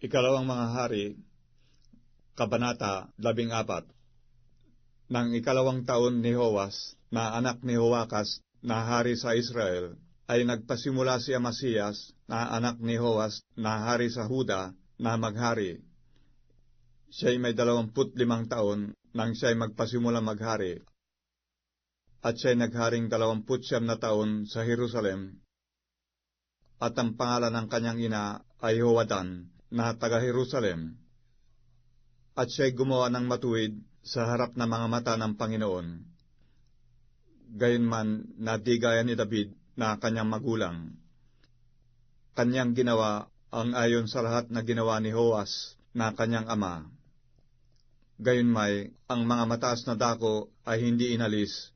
Ikalawang mga hari, Kabanata 14 Nang ikalawang taon ni Hoas, na anak ni Hoakas, na hari sa Israel, ay nagpasimula si Amasiyas, na anak ni Hoas, na hari sa Huda, na maghari. Siya'y may dalawamput limang taon nang siya'y magpasimula maghari. At siya'y nagharing dalawamput siyam na taon sa Jerusalem. At ang pangalan ng kanyang ina ay Hoadan, na taga-Jerusalem. At siya'y gumawa ng matuwid sa harap ng mga mata ng Panginoon. Gayunman nadigaya ni David na kanyang magulang. Kanyang ginawa ang ayon sa lahat na ginawa ni Hoas na kanyang ama. Gayunmay, ang mga mataas na dako ay hindi inalis.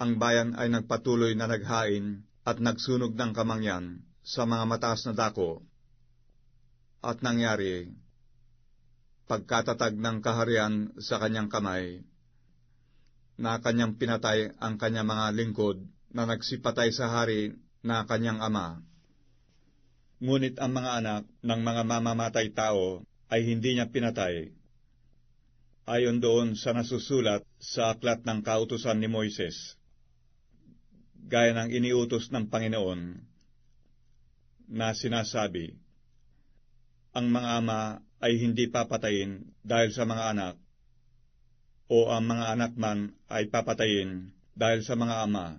Ang bayan ay nagpatuloy na naghain at nagsunog ng kamangyan sa mga mataas na dako. At nangyari, pagkatatag ng kaharian sa kanyang kamay, na kanyang pinatay ang kanyang mga lingkod na nagsipatay sa hari na kanyang ama. Ngunit ang mga anak ng mga mamamatay tao ay hindi niya pinatay. Ayon doon sa nasusulat sa aklat ng kautusan ni Moises, gaya ng iniutos ng Panginoon, na sinasabi, ang mga ama ay hindi papatayin dahil sa mga anak, o ang mga anak man ay papatayin dahil sa mga ama,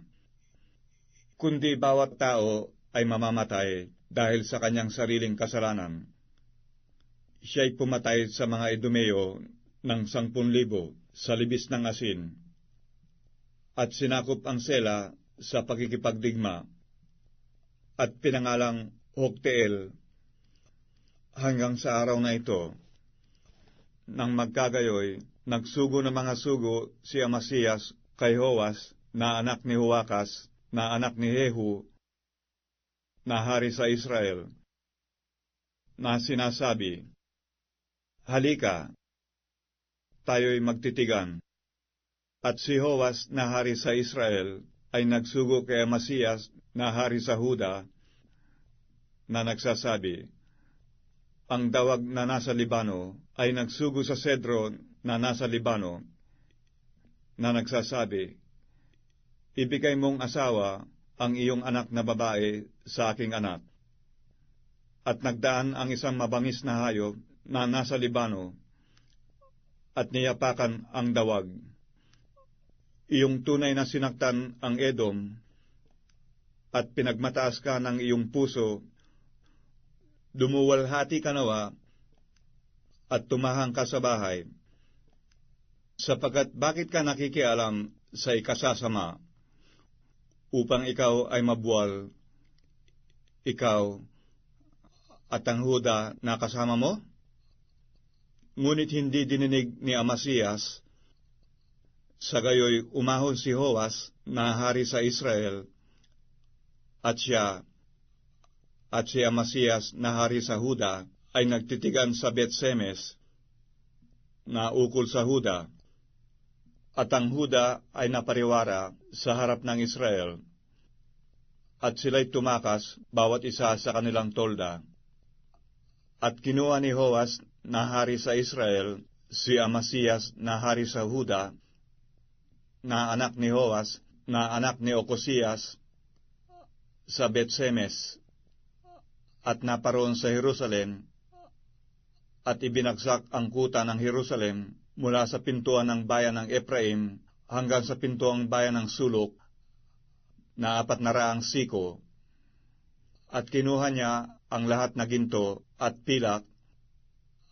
kundi bawat tao ay mamamatay dahil sa kanyang sariling kasalanan. Siya'y pumatay sa mga Idumeo ng sangpun libo sa libis ng asin, at sinakop ang sela sa pakikipagdigma, at pinangalang Hokteel hanggang sa araw na ito. Nang magkagayoy, nagsugo ng mga sugo si Amasiyas kay Hoas na anak ni Huwakas, na anak ni Jehu, na hari sa Israel, na sinasabi, Halika, tayo'y magtitigan. At si Hoas na hari sa Israel ay nagsugo kay Amasiyas na hari sa Huda, na nagsasabi, Ang dawag na nasa Libano ay nagsugo sa Cedro na nasa Libano, na nagsasabi, Ibigay mong asawa ang iyong anak na babae sa aking anak. At nagdaan ang isang mabangis na hayop na nasa Libano, at niyapakan ang dawag. Iyong tunay na sinaktan ang Edom, at pinagmataas ka ng iyong puso Dumuwalhati ka nawa at tumahang ka sa bahay, sapagkat bakit ka nakikialam sa ikasasama, upang ikaw ay mabuwal, ikaw at ang Huda na kasama mo? Ngunit hindi dininig ni Amasiyas, sa gayoy umahon si Hoas na hari sa Israel, at siya at si Amasiyas na hari sa Huda ay nagtitigan sa Betsemes na ukol sa Huda, at ang Huda ay napariwara sa harap ng Israel, at sila'y tumakas bawat isa sa kanilang tolda. At kinuha ni Hoas na hari sa Israel si Amasiyas na hari sa Huda, na anak ni Hoas, na anak ni Okosiyas, sa Betsemes, at naparoon sa Jerusalem at ibinagsak ang kuta ng Jerusalem mula sa pintuan ng bayan ng Ephraim hanggang sa pintuang bayan ng Sulok na apat na raang siko at kinuha niya ang lahat na ginto at pilak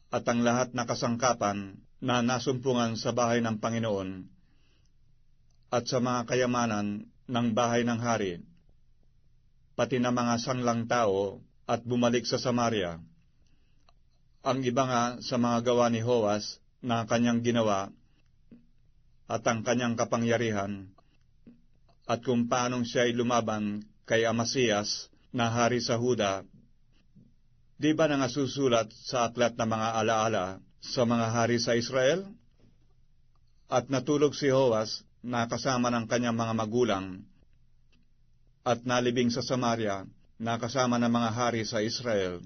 at ang lahat na kasangkapan na nasumpungan sa bahay ng Panginoon at sa mga kayamanan ng bahay ng hari, pati na mga sanglang tao at bumalik sa Samaria. Ang iba nga sa mga gawa ni Hoas na kanyang ginawa at ang kanyang kapangyarihan at kung paanong siya ay lumaban kay Amasiyas na hari sa Huda, di ba na susulat sa aklat ng mga alaala sa mga hari sa Israel? At natulog si Hoas na kasama ng kanyang mga magulang at nalibing sa Samaria na kasama ng mga hari sa Israel.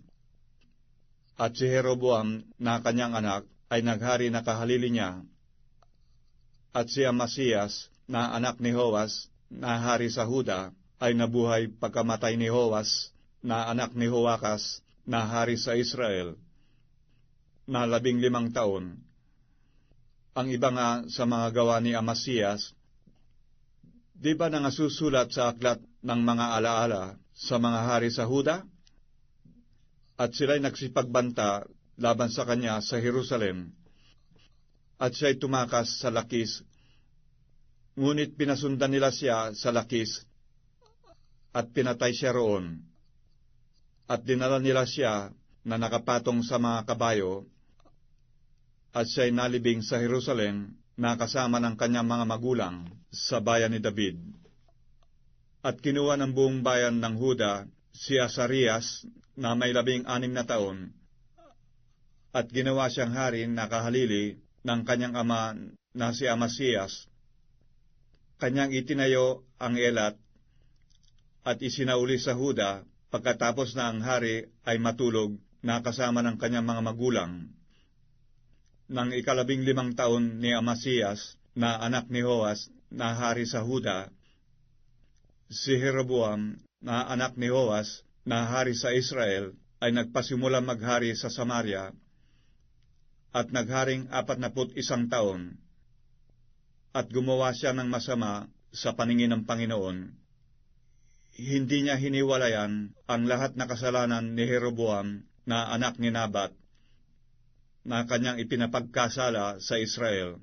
At si Jeroboam na kanyang anak ay naghari na kahalili niya. At si Amasiyas na anak ni Hoas na hari sa Huda ay nabuhay pagkamatay ni Hoas na anak ni Hoakas na hari sa Israel na labing limang taon. Ang iba nga sa mga gawa ni Amasiyas, di ba nangasusulat sa aklat ng mga alaala sa mga hari sa Huda? At sila'y nagsipagbanta laban sa kanya sa Jerusalem. At siya'y tumakas sa Lakis. Ngunit pinasundan nila siya sa Lakis at pinatay siya roon. At dinala nila siya na nakapatong sa mga kabayo at siya'y nalibing sa Jerusalem na kasama ng kanyang mga magulang sa bayan ni David. At kinuha ng buong bayan ng Huda si Asarias na may labing anim na taon at ginawa siyang hari na kahalili ng kanyang ama na si Amasiyas. Kanyang itinayo ang elat at isinauli sa Huda pagkatapos na ang hari ay matulog na kasama ng kanyang mga magulang. Nang ikalabing limang taon ni Amasiyas na anak ni Hoas na hari sa Huda, si Jeroboam na anak ni Hoas na hari sa Israel ay nagpasimula maghari sa Samaria at nagharing apat na put isang taon at gumawa siya ng masama sa paningin ng Panginoon. Hindi niya hiniwalayan ang lahat na kasalanan ni Jeroboam na anak ni Nabat na kanyang ipinapagkasala sa Israel.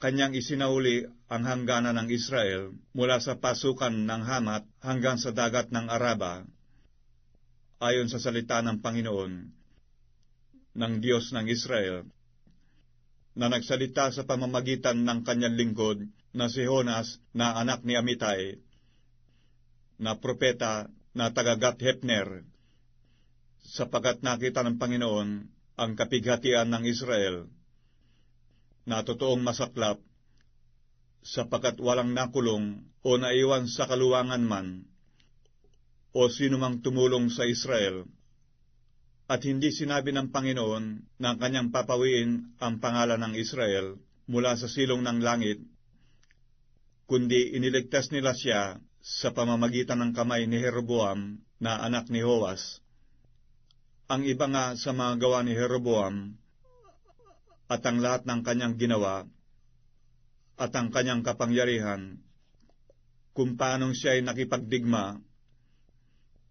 Kanyang isinauli ang hangganan ng Israel mula sa pasukan ng Hamat hanggang sa dagat ng Araba, ayon sa salita ng Panginoon, ng Diyos ng Israel, na nagsalita sa pamamagitan ng kanyang lingkod na si Honas na anak ni Amitay, na propeta na tagagat Hepner, sapagat nakita ng Panginoon ang kapighatian ng Israel, na totoong masaklap, sapagkat walang nakulong o naiwan sa kaluwangan man, o sino mang tumulong sa Israel, at hindi sinabi ng Panginoon na kanyang papawiin ang pangalan ng Israel mula sa silong ng langit, kundi iniligtas nila siya sa pamamagitan ng kamay ni Jeroboam na anak ni Hoas. Ang iba nga sa mga gawa ni Jeroboam at ang lahat ng kanyang ginawa at ang kanyang kapangyarihan, kung paanong siya ay nakipagdigma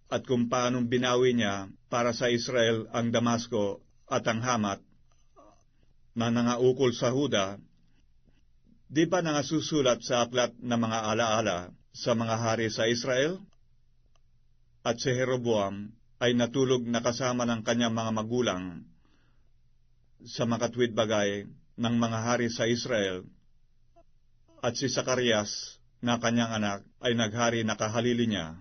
at kung paanong binawi niya para sa Israel ang Damasco at ang Hamat na nangaukol sa Huda, di ba nangasusulat sa aklat na mga alaala sa mga hari sa Israel? At si Jeroboam ay natulog na kasama ng kanyang mga magulang sa makatwid bagay ng mga hari sa Israel, at si Sakarias na kanyang anak ay naghari na kahalili niya.